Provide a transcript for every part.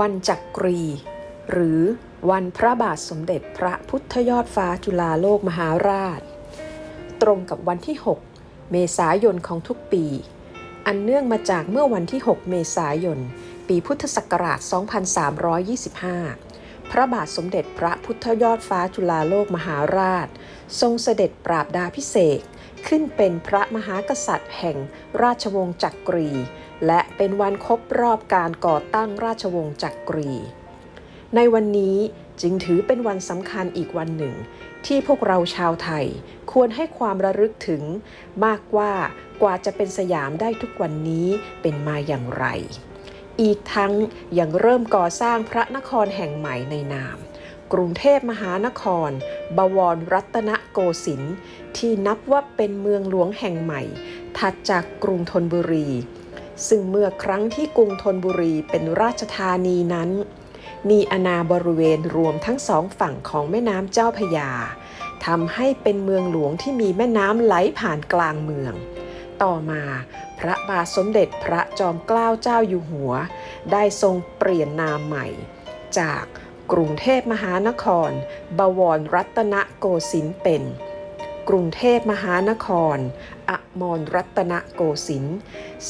วันจักรี หรือวันพระบาทสมเด็จพระพุทธยอดฟ้าจุฬาโลกมหาราช ตรงกับวันที่ 6 เมษายนของทุกปี อันเนื่องมาจากเมื่อวันที่ 6 เมษายน ปีพุทธศักราช 2325 พระบาทสมเด็จพระพุทธยอดฟ้าจุฬาโลกมหาราช ทรงเสด็จปราบดาพิเศษขึ้นเป็นพระมหากษัตริย์แห่งราชวงศ์จักรี และ เป็นวันครบรอบการก่อตั้งราชวงศ์จักรี ในวันนี้จึงถือเป็นวันสำคัญอีกวันหนึ่ง ที่พวกเราชาวไทยควรให้ความระลึกถึง มากว่ากว่าจะเป็นสยามได้ทุกวันนี้เป็นมาอย่างไร อีกทั้งยังเริ่มก่อสร้างพระนครแห่งใหม่ในนาม กรุงเทพมหานคร บวรรัตนโกสินทร์ที่นับว่าเป็นเมืองหลวงแห่งใหม่ ถัดจากกรุงธนบุรี ซึ่งเมื่อครั้งที่กรุงธนบุรีเป็นราชธานีนั้น มีอาณาบริเวณรวมทั้งสองฝั่งของแม่น้ำเจ้าพยาทำให้เป็นเมืองหลวงที่มีแม่น้ำไหลผ่านกลางเมือง ต่อมาพระบาทสมเด็จพระจอมเกล้าเจ้าอยู่หัว ได้ทรงเปลี่ยนนามใหม่ จากกรุงเทพมหานคร บวรรัตนโกสินทร์เป็น รุงเทพมหานคร อมรรัตนโกสินทร์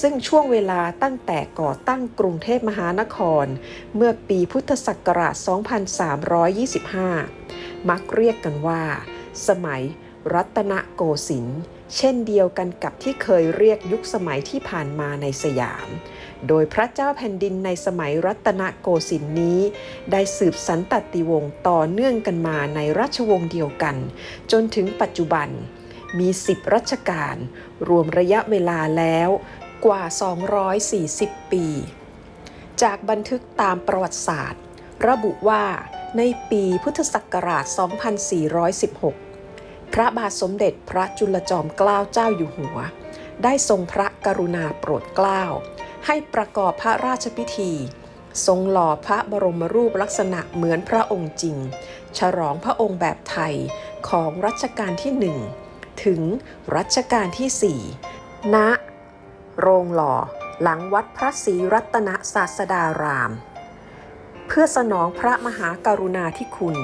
ซึ่งช่วงเวลาตั้งแต่ก่อตั้งกรุงเทพมหานคร เมื่อปีพุทธศักราช 2325 มักเรียกกันว่า สมัยรัตนโกสินทร์ เช่นเดียวกันกับที่เคยเรียกยุคสมัยที่ผ่านมาในสยาม โดยพระเจ้าแผ่นดินในสมัยรัตนโกสินทร์นี้ ได้สืบสันตติวงศ์ต่อเนื่องกันมาในราชวงศ์เดียวกัน จนถึงปัจจุบันมี 10 รัชกาลรวมระยะเวลาแล้วกว่า 240 ปี จากบันทึกตามประวัติศาสตร์ ระบุว่าในปีพุทธศักราช 2416 พระบาทสมเด็จพระจุลจอมเกล้าเจ้าอยู่หัว ได้ทรงพระกรุณาโปรดเกล้า ให้ประกอบพระราชพิธี ทรงหล่อพระบรมรูปลักษณะเหมือนพระองค์จริง ฉลองพระองค์แบบไทยของรัชกาลที่หนึ่งถึงรัชกาลที่สี่ณโรงหล่อหลังวัดพระศรีรัตนศาสดาราม เพื่อสนองพระมหากรุณาธิคุณ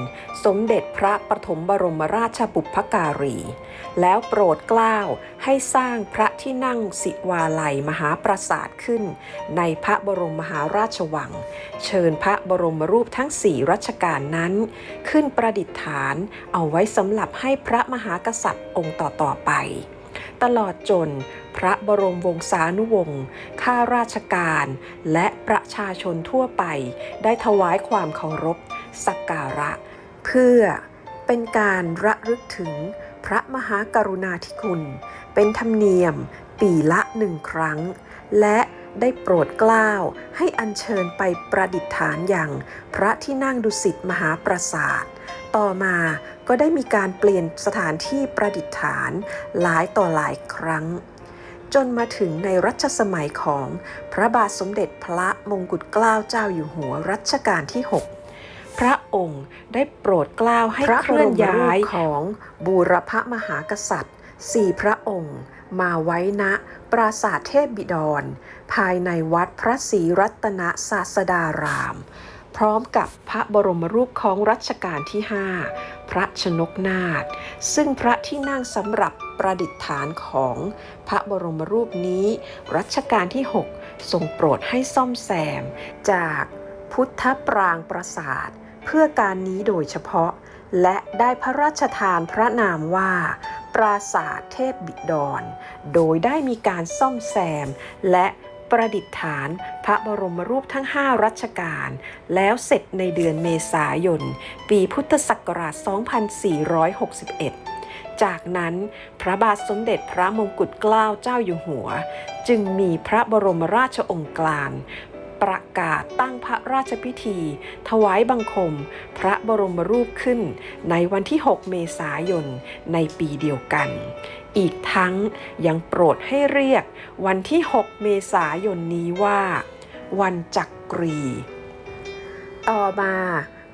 สมเด็จพระปฐมบรมราชบุพการี แล้วโปรดเกล้าให้สร้างพระที่นั่งสิวาลัยมหาปราสาทขึ้น ในพระบรมมหาราชวัง เชิญพระบรมรูปทั้งสี่รัชกาลนั้น ขึ้นประดิษฐานเอาไว้สำหรับให้พระมหากษัตริย์องค์ต่อๆไป ตลอดจน พระบรมวงศานุวงศ์ข้าราชการ และประชาชนทั่วไป ได้ถวายความเคารพ สักการะ เพื่อเป็นการระลึกถึงพระมหากรุณาธิคุณ เป็นธรรมเนียมปีละหนึ่งครั้ง และได้โปรดเกล้าให้อัญเชิญไปประดิษฐานอย่าง พระที่นั่งดุสิตมหาปราสาท ต่อมาก็ได้มีการเปลี่ยนสถานที่ประดิษฐานหลายต่อหลายครั้ง จนมาถึงในรัชสมัยของพระบาทสมเด็จพระมงกุฎเกล้าเจ้าอยู่หัวรัชกาลที่ 6 พระองค์ได้โปรดเกล้าให้เคลื่อนย้ายของบูรพมหากษัตริย์สี่พระองค์มาไว้ณปราสาทเทพบิดร ภายในวัดพระศรีรัตนศาสดาราม พร้อมกับพระบรมรูปของรัชกาลที่ 5 พระชนกนาถซึ่งพระที่นั่งสำหรับประดิษฐานของพระบรมรูปนี้ รัชกาลที่ 6 ทรงโปรดให้ซ่อมแซม จากพุทธปรางปราสาท เพื่อการนี้โดยเฉพาะ และได้พระราชทานพระนามว่าปราสาทเทพบิดร โดยได้มีการซ่อมแซมและ ประดิษฐานพระบรมรูปทั้ง 5 รัชกาล แล้วเสร็จในเดือนเมษายน ปีพุทธศักราช 2461 จากนั้นพระบาทสมเด็จพระมงกุฎเกล้าเจ้าอยู่หัว จึงมีพระบรมราชองค์กาล ประกาศตั้งพระราชพิธี ถวายบังคม พระบรมรูปขึ้นในวันที่ 6 เมษายนในปีเดียวกัน อีกทั้งยังโปรดให้เรียกวันที่ 6 เมษายนนี้ว่า วันจักรี ต่อมา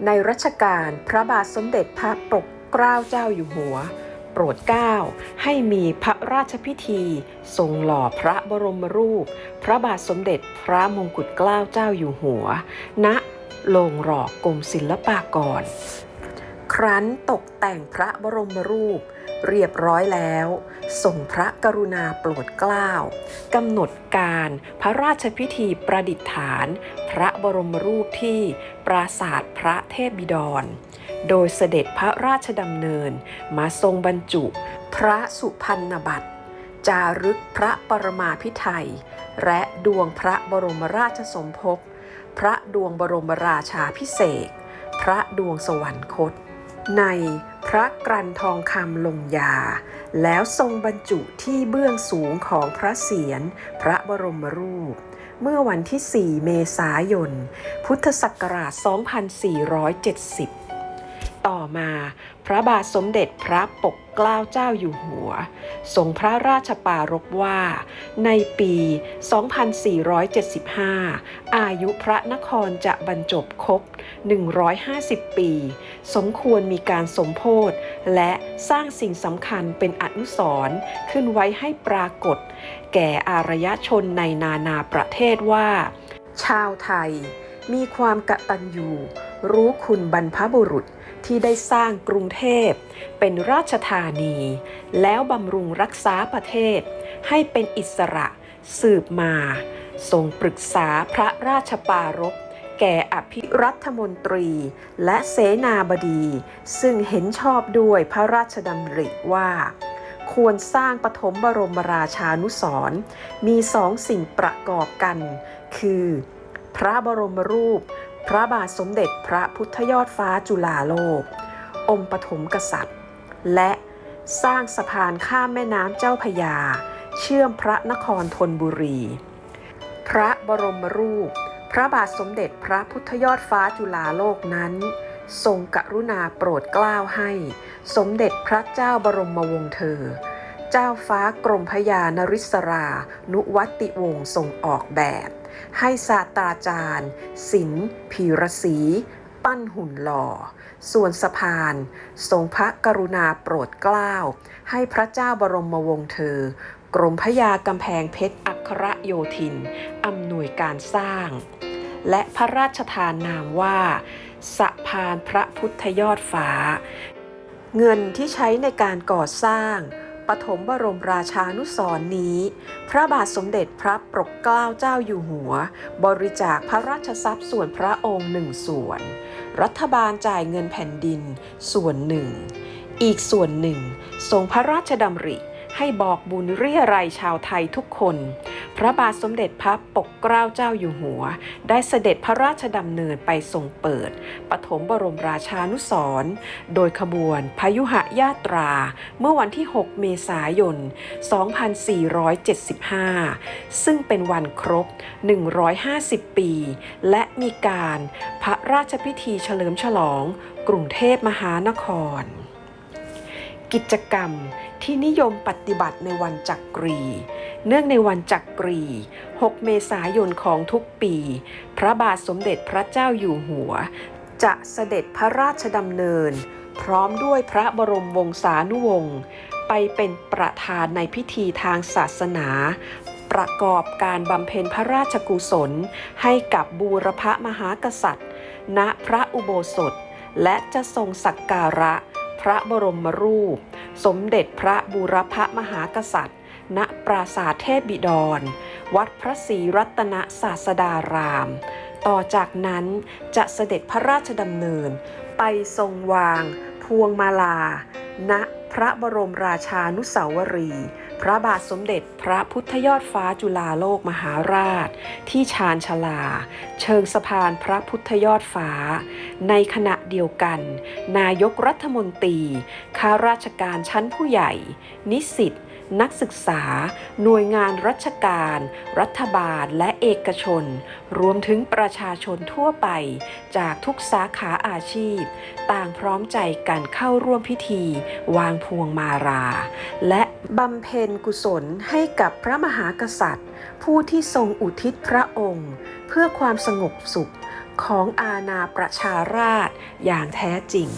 ในรัชกาลพระบาทสมเด็จพระปกเกล้าเจ้าอยู่หัว โปรดเกล้าให้มีพระราชพิธี ทรงหล่อพระบรมรูป พระบาทสมเด็จพระมงกุฎเกล้าเจ้าอยู่หัว ณโลงหล่อกรมศิลปากร ครั้นตกแต่งพระบรมรูป เรียบร้อยแล้วส่งพระกรุณาโปรดเกล้ากำหนดการพระราชพิธีประดิษฐาน พระบรมรูปที่ปราสาทพระเทพบิดร โดยเสด็จพระราชดำเนิน มาทรงบรรจุ พระสุพรรณบัตร จารึกพระปรมาภิไธยและดวงพระบรมราชสมภพ พระดวงบรมราชาพิเศษ พระดวงสวรรคต ในพระกรันทองคำลงยา แล้วทรงบรรจุที่เบื้องสูงของพระเศียรพระบรมรูป เมื่อวันที่ 4 เมษายน พุทธศักราช 2470 ต่อมา พระบาทสมเด็จพระปกเกล้าเจ้าอยู่หัว ทรงพระราชปารภว่า ในปี 2475 อายุพระนครจะบรรจบครบ 150 ปี สมควรมีการสมโพธและสร้างสิ่งสำคัญเป็นอนุสรณ์ขึ้นไว้ให้ปรากฏ แก่อารยชนในนานาประเทศว่า ชาวไทยมีความกะตัญญูรู้คุณบรรพบุรุษ ที่ได้สร้างกรุงเทพ เป็นราชธานี แล้วบำรุงรักษาประเทศ ให้เป็นอิสระสืบมาทรงปรึกษาพระราชปารภแก่อภิรัฐมนตรีและเสนาบดี ซึ่งเห็นชอบด้วยพระราชดำริว่า ควรสร้างปฐมบรมราชานุสรมีสองสิ่งประกอบกัน คือ พระบรมรูป พระบาทสมเด็จพระพุทธยอดฟ้าจุฬาโลก องค์ปฐมกษัตริย์ และสร้างสะพานข้ามแม่น้ำเจ้าพยา เชื่อมพระนครธนบุรี พระบรมรูป พระบาทสมเด็จพระพุทธยอดฟ้าจุฬาโลกนั้น ทรงกรุณาโปรดเกล้าให้ สมเด็จพระเจ้าบรมวงศ์เธอ เจ้าฟ้ากรมพยานริศรา นุวัติวงศ์ทรงออกแบบ ให้ศาสตราจารย์ศิลป์พีรศรีปั้นหุ่นหล่อ ส่วนสะพาน ทรงพระกรุณาโปรดเกล้า ให้พระเจ้าบรมวงศ์เธอ กรมพยากำแพงเพชรอัครโยธิน อำนวยการสร้าง และพระราชทานนามว่า สะพานพระพุทธยอดฟ้า เงินที่ใช้ในการก่อสร้าง ปฐมบรมราชานุสรณ์นี้ พระบาทสมเด็จพระปกเกล้าเจ้าอยู่หัว บริจาคพระราชทรัพย์ส่วนพระองค์หนึ่งส่วน รัฐบาลจ่ายเงินแผ่นดินส่วนหนึ่ง อีกส่วนหนึ่งทรงพระราชดำริ ให้บอกบุญเรียรัยชาวไทยทุกคน พระบาทสมเด็จพระปกเกล้าเจ้าอยู่หัว ได้เสด็จพระราชดำเนินไปทรงเปิด ปฐมบรมราชานุสรณ์โดยขบวนพยุหยาตรา เมื่อวันที่ 6 เมษายน 2475 ซึ่งเป็นวันครบ 150 ปี และมีการพระราชพิธีเฉลิมฉลอง กรุงเทพมหานคร กิจกรรมที่นิยมปฏิบัติในวันจักรี เนื่องในวันจักรี 6 เมษายนของทุกปี พระบาทสมเด็จพระเจ้าอยู่หัว จะเสด็จพระราชดำเนิน พร้อมด้วยพระบรมวงศานุวงศ์ไปเป็นประธานในพิธีทางศาสนา ประกอบการบำเพ็ญพระราชกุศล ให้กับบูรพมหากษัตริย์ ณพระอุโบสถ และจะทรงสักการะ พระบรมรูป สมเด็จพระบูรพมหากษัตริย์ ณ ปราสาทเทพบิดร วัดพระศรีรัตนศาสดาราม ต่อจากนั้นจะเสด็จพระราชดำเนิน ไปทรงวาง พวงมาลา ณ พระบรมราชานุสาวรีย์ พระบาทสมเด็จพระพุทธยอดฟ้าจุฬาโลกมหาราช ที่ชาญชลา เชิงสะพานพระพุทธยอดฟ้า ในขณะเดียวกัน นายกรัฐมนตรีข้าราชการชั้นผู้ใหญ่ นิสิตนักศึกษา หน่วยงานราชการ รัฐบาลและเอกชน รวมถึงประชาชนทั่วไป จากทุกสาขาอาชีพ ต่างพร้อมใจกันเข้าร่วมพิธี วางพวงมารา และ บำเพ็ญกุศลให้กับพระมหากษัตริย์ ผู้ที่ทรงอุทิศพระองค์ เพื่อความสงบสุขของอาณาประชาราษฎร์อย่างแท้จริง